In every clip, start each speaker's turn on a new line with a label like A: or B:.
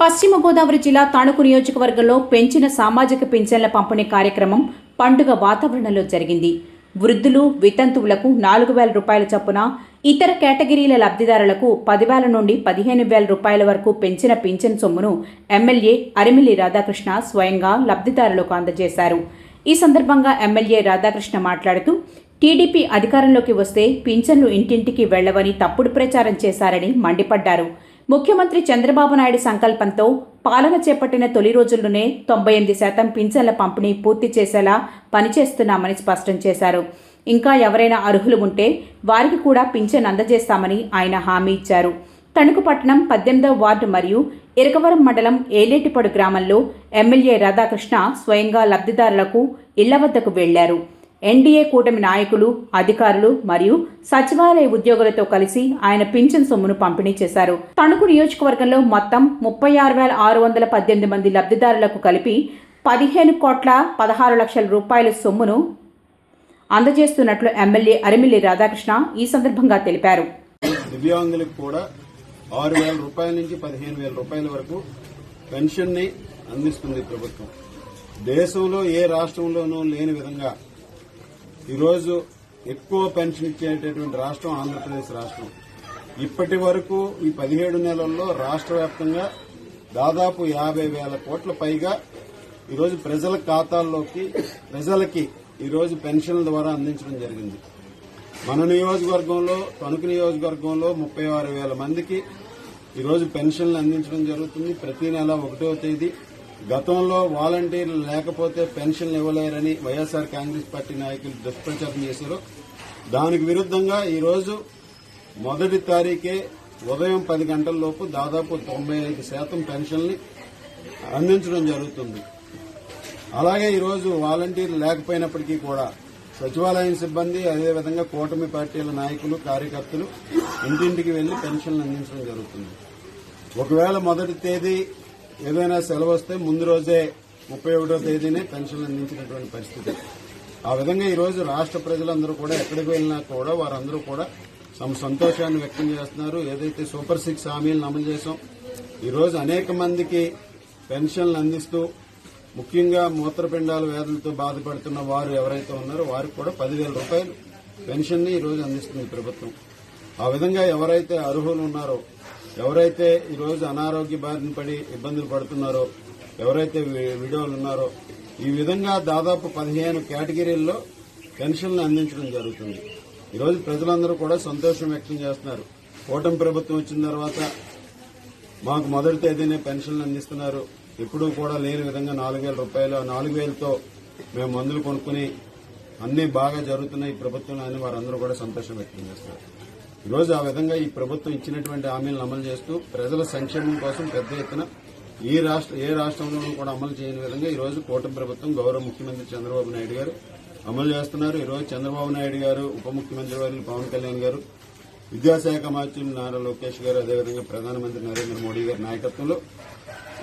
A: పశ్చిమ గోదావరి జిల్లా తణుకు నియోజకవర్గంలో పెంచిన సామాజిక పింఛన్ల పంపిణీ కార్యక్రమం పండుగ వాతావరణంలో జరిగింది. వృద్ధులు వితంతువులకు నాలుగు వేల రూపాయల చొప్పున ఇతర కేటగిరీల లబ్ధిదారులకు పదివేల నుండి పదిహేను వేల రూపాయల వరకు పెంచిన పింఛన్ సొమ్మును ఎమ్మెల్యే అరిమిల్లి రాధాకృష్ణ స్వయంగా లబ్ధిదారులకు అందజేశారు. ఈ సందర్భంగా ఎమ్మెల్యే రాధాకృష్ణ మాట్లాడుతూ టీడీపీ అధికారంలోకి వస్తే పింఛన్లు ఇంటింటికి వెళ్ళవని తప్పుడు ప్రచారం చేశారని మండిపడ్డారు. ముఖ్యమంత్రి చంద్రబాబు నాయుడు సంకల్పంతో పాలన చేపట్టిన తొలి రోజుల్లోనే తొంభై ఎనిమిది శాతం పింఛన్ల పంపిణీ పూర్తి చేసేలా పనిచేస్తున్నామని స్పష్టం చేశారు. ఇంకా ఎవరైనా అర్హులు ఉంటే వారికి కూడా పింఛన్ అందజేస్తామని ఆయన హామీ ఇచ్చారు. తణుకుపట్నం పద్దెనిమిదవ వార్డు మరియు ఇరకవరం మండలం ఏలేటిపడు గ్రామంలో ఎమ్మెల్యే రాధాకృష్ణ స్వయంగా లబ్ధిదారులకు ఇళ్ళ వద్దకు వెళ్ళారు. ఎన్డీఏ కూటమి నాయకులు అధికారులు మరియు సచివాలయ ఉద్యోగులతో కలిసి ఆయన పింఛన్ సొమ్మును పంపిణీ చేశారు. తణుకు నియోజకవర్గంలో మొత్తం ముప్పై ఆరు వేల ఆరు వందల పద్దెనిమిది మంది లబ్ధిదారులకు కలిపి పదిహేను కోట్ల పదహారు లక్షల రూపాయల సొమ్మును అందజేస్తున్నట్లు ఎమ్మెల్యే అరిమిల్లి రాధాకృష్ణ ఈ సందర్భంగా తెలిపారు.
B: దివ్యాంగులకు కూడా ఆరు వేల రూపాయల నుంచి పదిహేను వేల రూపాయల వరకు పెన్షన్ని అందిస్తుంది ప్రభుత్వం. దేశంలో ఏ రాష్ట్రంలోనూ లేని విధంగా ఈరోజు ఎక్కువ పెన్షన్ ఇచ్చేటటువంటి రాష్ట్రం ఆంధ్రప్రదేశ్ రాష్ట్రం. ఇప్పటి వరకు ఈ పదిహేడు నెలల్లో రాష్ట్ర వ్యాప్తంగా దాదాపు యాభై వేల కోట్ల పైగా ఈరోజు ప్రజల ఖాతాల్లోకి ప్రజలకి ఈరోజు పెన్షన్ల ద్వారా అందించడం జరిగింది. మన నియోజకవర్గంలో తణుకు నియోజకవర్గంలో ముప్పై ఆరు వేల మందికి ఈరోజు పెన్షన్లు అందించడం జరుగుతుంది. ప్రతి నెల ఒకటో తేదీ గతంలో వాలంటీర్లు లేకపోతే పెన్షన్లు ఇవ్వలేరని వైఎస్ఆర్ కాంగ్రెస్ పార్టీ నాయకులు దుష్ప్రచారం చేశారు. దానికి విరుద్దంగా ఈరోజు మొదటి తారీఖే ఉదయం పది గంటల లోపు దాదాపు తొంభై ఐదు శాతం పెన్షన్ని అందించడం జరుగుతుంది. అలాగే ఈరోజు వాలంటీర్లు లేకపోయినప్పటికీ కూడా సచివాలయం సిబ్బంది అదేవిధంగా కూటమి పార్టీల నాయకులు కార్యకర్తలు ఇంటింటికి వెళ్ళి పెన్షన్లు అందించడం జరుగుతుంది. ఒకవేళ మొదటి తేదీ ఏదైనా సెలవు వస్తే ముందు రోజే ముప్పై ఒకటో తేదీనే పెన్షన్లు అందించినటువంటి పరిస్థితి. ఆ విధంగా ఈరోజు రాష్ట్ర ప్రజలందరూ కూడా ఎక్కడికి వెళ్ళినా కూడా వారందరూ కూడా తమ సంతోషాన్ని వ్యక్తం చేస్తున్నారు. ఏదైతే సూపర్ సిక్స్ హామీలను అమలు చేశాం ఈరోజు అనేక మందికి పెన్షన్లు అందిస్తూ ముఖ్యంగా మూత్రపిండాల వ్యాధులతో బాధపడుతున్న వారు ఎవరైతే ఉన్నారో వారికి కూడా పదివేల రూపాయలు పెన్షన్ని ఈరోజు అందిస్తుంది ప్రభుత్వం. ఆ విధంగా ఎవరైతే అర్హులు ఉన్నారో ఎవరైతే ఈరోజు అనారోగ్య బారిన పడి ఇబ్బందులు పడుతున్నారో ఎవరైతే వి- విడోలు ఉన్నారో ఈ విధంగా దాదాపు పదిహేను కేటగిరీల్లో పెన్షన్లు అందించడం జరుగుతుంది. ఈరోజు ప్రజలందరూ కూడా సంతోషం వ్యక్తం చేస్తున్నారు. కూటమి ప్రభుత్వం వచ్చిన తర్వాత మాకు మొదటి తేదీనే పెన్షన్లు అందిస్తున్నారు. ఎప్పుడూ కూడా లేని విధంగా నాలుగు వేల రూపాయలు ఆ నాలుగు వేలతో మేము మందులు కొనుక్కుని అన్ని బాగా జరుగుతున్నాయి. ఈ ప్రభుత్వంలో అని వారందరూ కూడా సంతోషం వ్యక్తం చేస్తున్నారు. ఈ రోజు ఆ విధంగా ఈ ప్రభుత్వం ఇచ్చినటువంటి హామీలను అమలు చేస్తూ ప్రజల సంక్షేమం కోసం పెద్ద ఎత్తున ఈ రాష్ట్ర ఏ రాష్ట్రంలోనూ కూడా అమలు చేయని విధంగా ఈరోజు కూటమి ప్రభుత్వం గౌరవ ముఖ్యమంత్రి చంద్రబాబు నాయుడు గారు అమలు చేస్తున్నారు. ఈరోజు చంద్రబాబు నాయుడు గారు ఉప ముఖ్యమంత్రి వారి పవన్ కళ్యాణ్ గారు విద్యాశాఖ మంత్రి నారా లోకేష్ గారు అదేవిధంగా ప్రధానమంత్రి నరేంద్ర మోడీ గారి నాయకత్వంలో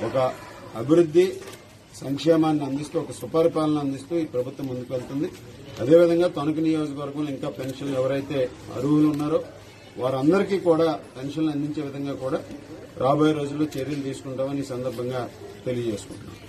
B: ఒక అభివృద్ది సంక్షేమాన్ని అందిస్తూ ఒక సుపరిపాలన అందిస్తూ ఈ ప్రభుత్వం ముందుకు వెళ్తుంది అదేవిధంగా తణుకు నియోజకవర్గంలో ఇంకా పెన్షన్లు ఎవరైతే అర్హులు ఉన్నారో వారందరికీ కూడా పెన్షన్లు అందించే విధంగా కూడా రాబోయే రోజుల్లో చర్యలు తీసుకుంటామని ఈ సందర్భంగా తెలియజేసుకుంటున్నాం.